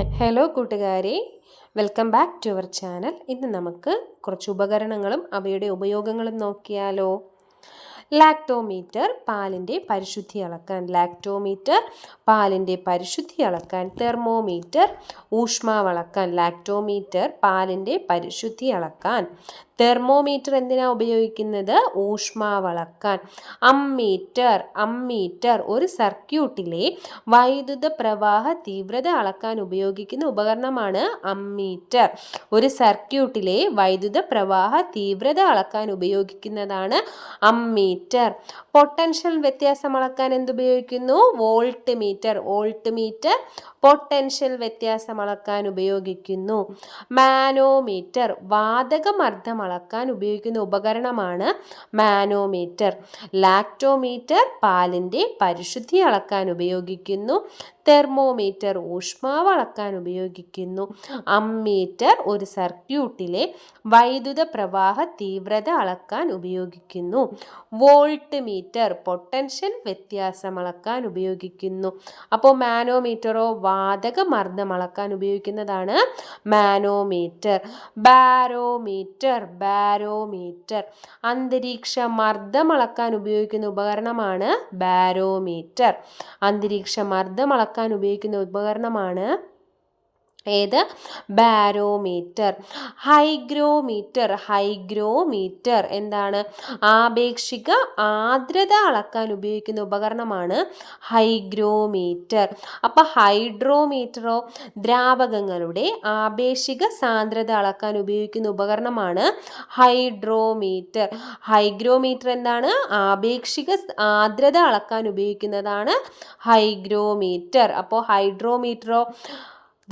Hello കൂട്ടുകാരെ welcome back to our channel. ഇന്ന് നമുക്ക് കുറച്ച് ഉപകരണങ്ങളും അവയുടെ ഉപയോഗങ്ങളും നോക്കിയാലോ. ലാക്ടോമീറ്റർ പാലിന്റെ പരിശുദ്ധി അളക്കാൻ ലാക്ടോമീറ്റർ പാലിന്റെ പരിശുദ്ധി അളക്കാൻ തെർമോമീറ്റർ ഊഷ്മാവ് അളക്കാൻ ലാക്ടോമീറ്റർ പാലിന്റെ പരിശുദ്ധി അളക്കാൻ തെർമോമീറ്റർ എന്തിനാ ഉപയോഗിക്കുന്നത്? ഊഷ്മാവ് അളക്കാൻ അമ്മീറ്റർ അമ്മീറ്റർ ഒരു സർക്യൂട്ടിലെ വൈദ്യുത പ്രവാഹ തീവ്രത അളക്കാൻ ഉപയോഗിക്കുന്ന ഉപകരണമാണ് അമ്മീറ്റർ. ഒരു സർക്യൂട്ടിലെ വൈദ്യുത പ്രവാഹ തീവ്രത അളക്കാൻ ഉപയോഗിക്കുന്നതാണ് അമ്മീറ്റർ. പൊട്ടൻഷ്യൽ വ്യത്യാസം അളക്കാൻ എന്തുപയോഗിക്കുന്നു voltmeter voltmeter potential വ്യത്യാസം അളക്കാൻ ഉപയോഗിക്കുന്നു. മാനോമീറ്റർ വാതകമർദ്ദം അളക്കാൻ ഉപയോഗിക്കുന്ന ഉപകരണമാണ് മാനോമീറ്റർ. ലാക്ടോമീറ്റർ പാലിന്റെ പരിശുദ്ധി അളക്കാൻ ഉപയോഗിക്കുന്നു. തെർമോമീറ്റർ ഊഷ്മാവ് അളക്കാൻ ഉപയോഗിക്കുന്നു. അമ്മീറ്റർ ഒരു സർക്യൂട്ടിലെ വൈദ്യുത പ്രവാഹ തീവ്രത അളക്കാൻ ഉപയോഗിക്കുന്നു. വോൾട്ട് മീറ്റർ പൊട്ടൻഷ്യൽ വ്യത്യാസം അളക്കാൻ ഉപയോഗിക്കുന്നു. അപ്പോൾ മാനോമീറ്ററോ വാതക മർദ്ദം അളക്കാൻ ഉപയോഗിക്കുന്നതാണ് മാനോമീറ്റർ. Barometer barometer. അന്തരീക്ഷ മർദ്ദം അളക്കാൻ ഉപയോഗിക്കുന്ന ഉപകരണമാണ് ബാരോമീറ്റർ. അന്തരീക്ഷ മർദ്ദം അളക്കാൻ ഉപയോഗിക്കുന്ന ഉപകരണമാണ് ഏത്? ബാരോമീറ്റർ. ഹൈഗ്രോമീറ്റർ. ഹൈഗ്രോമീറ്റർ എന്താണ്? ആപേക്ഷിക ആർദ്രത അളക്കാൻ ഉപയോഗിക്കുന്ന ഉപകരണമാണ് ഹൈഗ്രോമീറ്റർ. അപ്പോൾ ഹൈഡ്രോമീറ്ററോ ദ്രാവകങ്ങളുടെ ആപേക്ഷിക സാന്ദ്രത അളക്കാൻ ഉപയോഗിക്കുന്ന ഉപകരണമാണ് ഹൈഡ്രോമീറ്റർ. ഹൈഗ്രോമീറ്റർ എന്താണ്? ആപേക്ഷിക ആർദ്രത അളക്കാൻ ഉപയോഗിക്കുന്നതാണ് ഹൈഗ്രോമീറ്റർ. അപ്പോൾ ഹൈഡ്രോമീറ്ററോ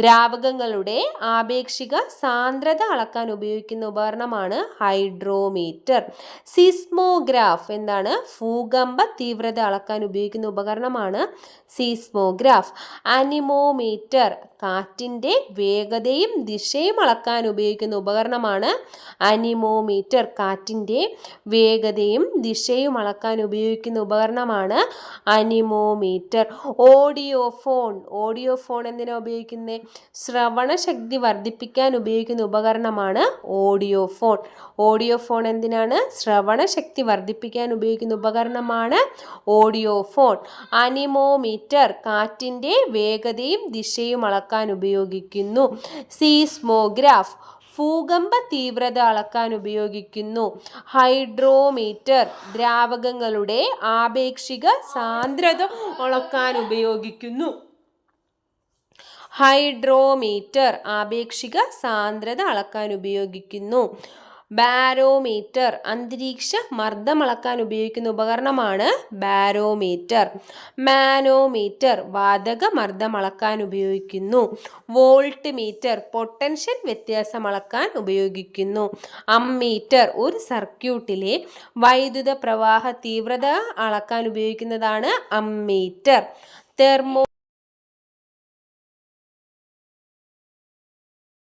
ദ്രാവകങ്ങളുടെ ആപേക്ഷിക സാന്ദ്രത അളക്കാൻ ഉപയോഗിക്കുന്ന ഉപകരണമാണ് ഹൈഡ്രോമീറ്റർ. സിസ്മോഗ്രാഫ് എന്താണ്? ഭൂകമ്പ തീവ്രത അളക്കാൻ ഉപയോഗിക്കുന്ന ഉപകരണമാണ് സീസ്മോഗ്രാഫ്. അനിമോമീറ്റർ കാറ്റിന്റെ വേഗതയും ദിശയും അളക്കാൻ ഉപയോഗിക്കുന്ന ഉപകരണമാണ് അനിമോമീറ്റർ. കാറ്റിന്റെ വേഗതയും ദിശയും അളക്കാൻ ഉപയോഗിക്കുന്ന ഉപകരണമാണ് anemometer. Audio phone audio phone എന്തിനാണ് ഉപയോഗിക്കുന്നത് ശ്രവണ ശക്തി വർദ്ധിപ്പിക്കാൻ ഉപയോഗിക്കുന്ന ഉപകരണമാണ് ഓഡിയോ ഫോൺ. ഓഡിയോ ഫോൺ എന്തിനാണ്? ശ്രവണശക്തി വർദ്ധിപ്പിക്കാൻ ഉപയോഗിക്കുന്ന ഉപകരണമാണ് ഓഡിയോ ഫോൺ. അനിമോമീറ്റർ കാറ്റിന്റെ വേഗതയും ദിശയും അളക്കാൻ ഉപയോഗിക്കുന്നു. സീസ്മോഗ്രാഫ് ഭൂകമ്പ തീവ്രത അളക്കാൻ ഉപയോഗിക്കുന്നു. ഹൈഡ്രോമീറ്റർ ദ്രാവകങ്ങളുടെ ആപേക്ഷിക സാന്ദ്രത അളക്കാൻ ഉപയോഗിക്കുന്നു. ഹൈഡ്രോമീറ്റർ ആപേക്ഷിക സാന്ദ്രത അളക്കാൻ ഉപയോഗിക്കുന്നു. ബാരോമീറ്റർ അന്തരീക്ഷ മർദ്ദം അളക്കാൻ ഉപയോഗിക്കുന്ന ഉപകരണമാണ് ബാരോമീറ്റർ. മാനോമീറ്റർ വാതക മർദ്ദം അളക്കാൻ ഉപയോഗിക്കുന്നു. വോൾട്ട് മീറ്റർ പൊട്ടൻഷ്യൽ വ്യത്യാസം അളക്കാൻ ഉപയോഗിക്കുന്നു. അമ്മീറ്റർ ഒരു സർക്യൂട്ടിലെ വൈദ്യുത പ്രവാഹ തീവ്രത അളക്കാൻ ഉപയോഗിക്കുന്നതാണ് അമ്മീറ്റർ. തെർമോ